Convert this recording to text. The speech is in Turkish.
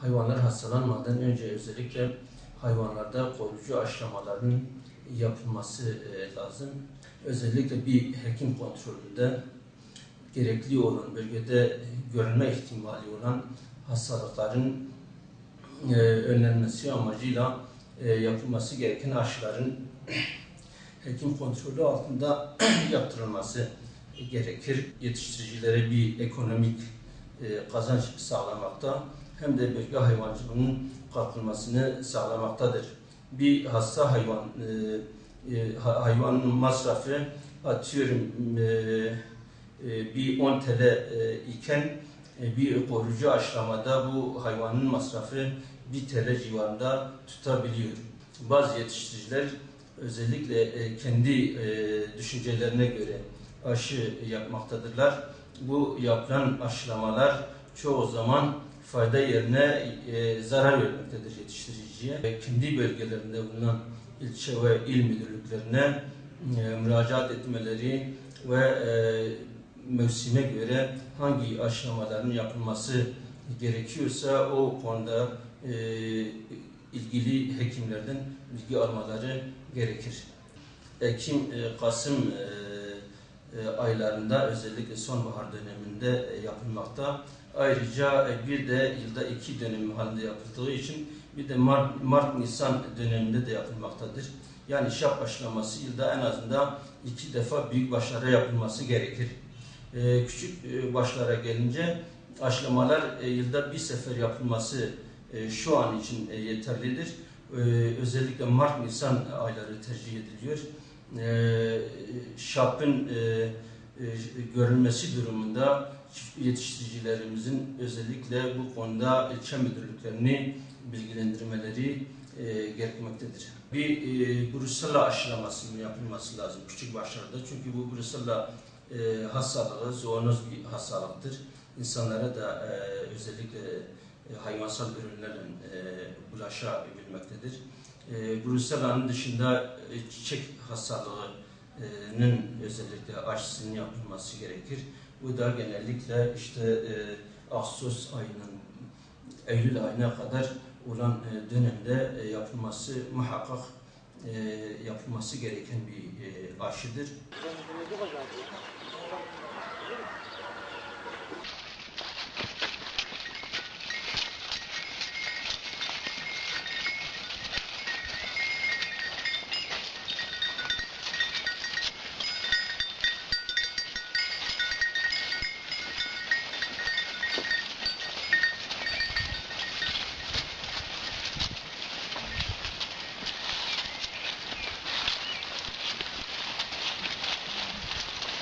hayvanlar hastalanmadan önce özellikle hayvanlarda koruyucu aşılamaların yapılması e, lazım. Özellikle bir hekim kontrolünde gerekli olan bölgede görülme ihtimali olan hastalıkların e, önlenmesi amacıyla e, yapılması gereken aşıların hekim kontrolü altında yaptırılması gerekir. Yetiştiricilere bir ekonomik e, kazanç sağlamakta hem de bölge hayvancılığının kalkınmasını sağlamaktadır. Bir hasta hayvan e, e, ha- hayvanın masrafı atıyorum e, e, bir 10 TL e, iken e, bir koruyucu aşılamada bu hayvanın masrafı 1 TL civarında tutabiliyor. Bazı yetiştiriciler özellikle e, kendi e, düşüncelerine göre aşı yapmaktadırlar. Bu yapılan aşılamalar çoğu zaman fayda yerine e, zarar vermektedir yetiştiriciye. E, Kendi bölgelerinde bulunan ilçe ve il müdürlüklerine e, müracaat etmeleri ve e, mevsime göre hangi aşılamaların yapılması gerekiyorsa o konuda e, ilgili hekimlerden bilgi almaları gerekir. Ekim, e, Kasım e, e, aylarında özellikle sonbahar döneminde e, yapılmakta. Ayrıca e, bir de yılda iki dönem halinde yapıldığı için bir de Mart, Mart Nisan döneminde de yapılmaktadır. Yani şap aşılaması yılda en azından iki defa büyük başlara yapılması gerekir. E, küçük e, başlara gelince aşılamalar e, yılda bir sefer yapılması şu an için yeterlidir. Özellikle Mart Nisan ayları tercih ediliyor. Şapın görülmesi durumunda yetiştiricilerimizin özellikle bu konuda ilçe müdürlüklerini bilgilendirmeleri e, gerekmektedir. Bir e, Brusella aşılamasının yapılması lazım küçük başlarda. Çünkü bu Brusella e, hastalığı zoonoz bir hastalıktır. İnsanlara da e, özellikle e, hayvansal ürünlerle e, bulaşabilmektedir. E, Brusella'nın dışında e, çiçek hastalığının özellikle aşısının yapılması gerekir. Bu da genellikle işte e, Ağustos ayının Eylül ayına kadar olan e, dönemde e, yapılması muhakkak e, yapılması gereken bir e, aşıdır.